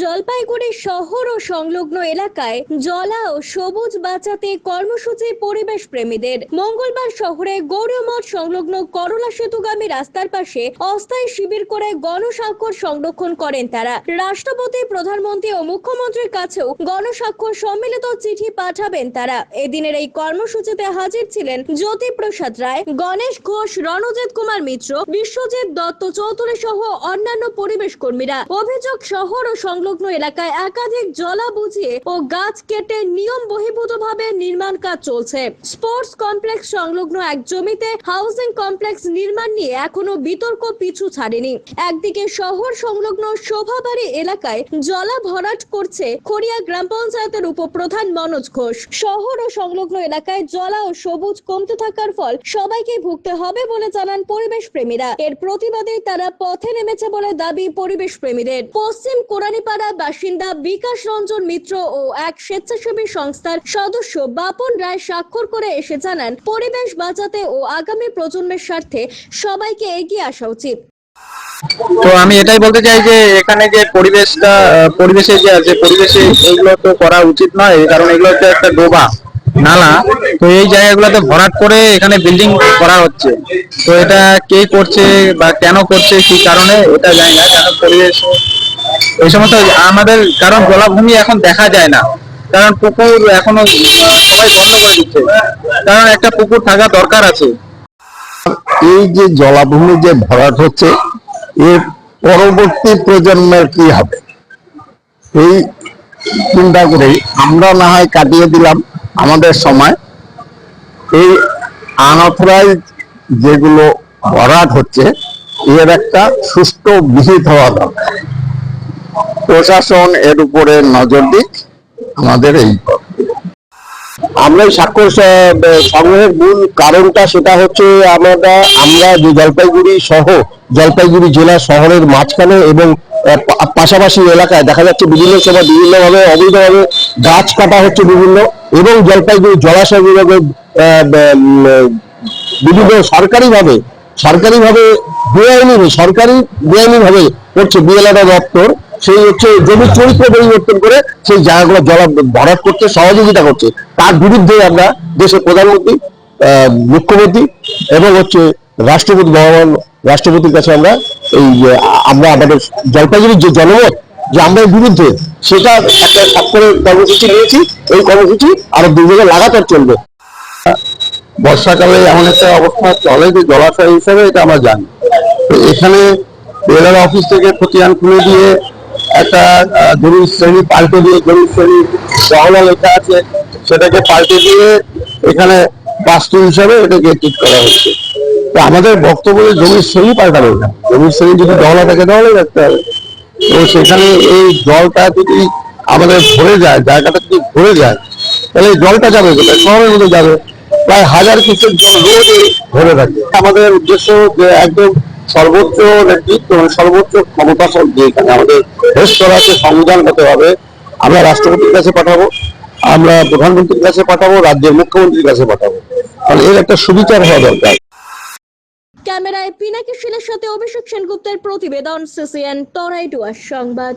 জলপাইগুড়ি শহর ও সংলগ্ন এলাকায় জলা ও সবুজ বাঁচাতে কর্মসূচি পরিবেশ প্রেমীদের। মঙ্গলবার শহরে গৌরমঠ সংলগ্ন করলা সেতুগামী রাস্তার পাশে অস্থায়ী শিবির করে গণস্বাক্ষর সংরক্ষণ করেন তারা। রাষ্ট্রপতি, প্রধানমন্ত্রী ও মুখ্যমন্ত্রীর কাছেও গণস্বাক্ষর সম্মিলিত চিঠি পাঠাবেন তারা। এদিনের এই কর্মসূচিতে হাজির ছিলেন জ্যোতি প্রসাদ রায়, গণেশ ঘোষ, রণজিৎ কুমার মিত্র, বিশ্বজিৎ দত্ত চৌধুরী সহ অন্যান্য পরিবেশ কর্মীরা। অভিযোগ শহর ও সংলগ্ন এলাকায় একাধিক জলা বুঝিয়ে ও গাছ কেটে নিয়ম বহির্ভূতভাবে নির্মাণ কাজ চলছে। স্পোর্টস কমপ্লেক্স সংলগ্ন এক জমিতে হাউজিং কমপ্লেক্স নির্মাণ নিয়ে এখনও বিতর্ক পিছু ছাড়েনি। একদিকে শহর সংলগ্ন শোভাবাড়ি এলাকায় জলা ভরাট করছে খড়িয়া গ্রাম পঞ্চায়েতের উপপ্রধান মনোজ ঘোষ। শহর ও সংলগ্ন এলাকায় জলা ও সবুজ কমতে থাকার ফল সবাইকে ভুগতে হবে বলে জানান পরিবেশ প্রেমীরা এর প্রতিবাদে তারা পথে নেমেছে বলে দাবি পরিবেশ প্রেমীদের পশ্চিম কোরানীপাড়া বাসিন্দা বিকাশ রঞ্জন মিত্র ও এক স্বেচ্ছাসেবী সংস্থার সদস্য বাপন রায় স্বাক্ষর করে এসে জানান, পরিবেশ বাঁচাতে ও আগামী প্রজন্মের স্বার্থে সবাইকে এগিয়ে আসা উচিত। তো আমি এটাই বলতে চাই যে এখানে যে পরিবেশটা পরিবেশে যে আছে, পরিবেশে এইগুলো তো করা উচিত নয় কারণ এগুলো হচ্ছে একটা ডোবা, নালা। তো এই জায়গাগুলোতে ভরাট করে এখানে বিল্ডিং করা হচ্ছে। তো এটা কে করছে বা কেন করছে, কি কারণে, এটা জানি না, কারণ পরিবেশ এই সমস্ত আমাদের, কারণ জলাভূমি এখন দেখা যায় না। কারণ পুকুর এখনও সবাই বন্ধ করে দিচ্ছে। কারণ একটা পুকুর থাকা দরকার আছে। এই যে জলাভূমি যে ভরাট হচ্ছে, এর পরবর্তী প্রজন্মের কি হবে? এই চিন্তা করে আমরা না হয় কাটিয়ে দিলাম আমাদের সময়। এই আনঅথরাইজ যেগুলো ভরাট হচ্ছে, এর একটা সুষ্ঠু বিহিত হওয়া দরকার। প্রশাসন এর উপরে নজর দিক আমাদের এই আমরা স্বাক্ষর সংগ্রহের মূল কারণটা সেটা হচ্ছে আমরা আমরা যে জলপাইগুড়ি সহ জলপাইগুড়ি জেলা শহরের মাঝখানে এবং পাশাপাশি এলাকায় দেখা যাচ্ছে বিভিন্ন সময় বিভিন্নভাবে অবৈধভাবে গাছ কাটা হচ্ছে বিভিন্ন এবং জলপাইগুড়ি জলাশয় বিভাগে আহ, ব- উম, বিভিন্ন সরকারিভাবে সরকারিভাবে বেআইনি সরকারি বেআইনি ভাবে করছে বিএলআর দপ্তর। সেই হচ্ছে জমির চরিত্র পরিবর্তন করে সেই জায়গাগুলো জল ভরাট করতে সহযোগিতা করছে। তার বিরুদ্ধে আমরা দেশের প্রধানমন্ত্রী মুখ্যমন্ত্রী এবং হচ্ছে রাষ্ট্রপতি ভগবান, রাষ্ট্রপতির কাছে আমরা এই আমরা আমাদের জলপাইগুড়ির যে জনমত যে আমরা বিরুদ্ধে, সেটা একটা স্বাক্ষরের কর্মসূচি নিয়েছি। এই কর্মসূচি আরও দুই জায়গায় লাগাতার চলবে। বর্ষাকালে এমন একটা অবস্থা চলে যে জলাশয় হিসেবে এটা আমরা জানি। তো এখানে রেলার অফিস থেকে খতিয়ান খুলে দিয়ে একটা জরুরি শ্রেণি পাল্টে দিয়ে জরুরি শ্রেণি জহলা লেখা আছে, সেটাকে পাল্টে দিয়ে এখানে বাস্তু হিসাবে এটাকে ঠিক করা হচ্ছে। তো আমাদের বক্তব্য জমির শ্রেণি পাল্টাবে না জমির শ্রেণি যদি দহলা থাকে দহলে রাখতে হবে। তো সেখানে এই জলটা যদি আমাদের ভরে যায়, জায়গাটা যদি ভরে যায়, তাহলে জলটা যাবে কোথায়? শহরের মধ্যে যাবে। প্রায় হাজার কিসের জল রোজ এই ধরে থাকে। আমাদের উদ্দেশ্য যে একদম সর্বোচ্চ নেতৃত্ব সর্বোচ্চ ক্ষমতা এখানে। আমাদের দেশ করাকে সংবিধান হতে হবে। আমরা রাষ্ট্রপতির কাছে পাঠাবো, আমরা প্রধানমন্ত্রীর কাছে পাঠাবো, রাজ্যের মুখ্যমন্ত্রীর কাছে পাঠাবো। কারণ এর একটা সুবিচার হওয়া দরকার। ক্যামেরায় পিনাকি শিলের সাথে অভিষেক সেনগুপ্তের প্রতিবেদন, সিসিএন আর সংবাদ।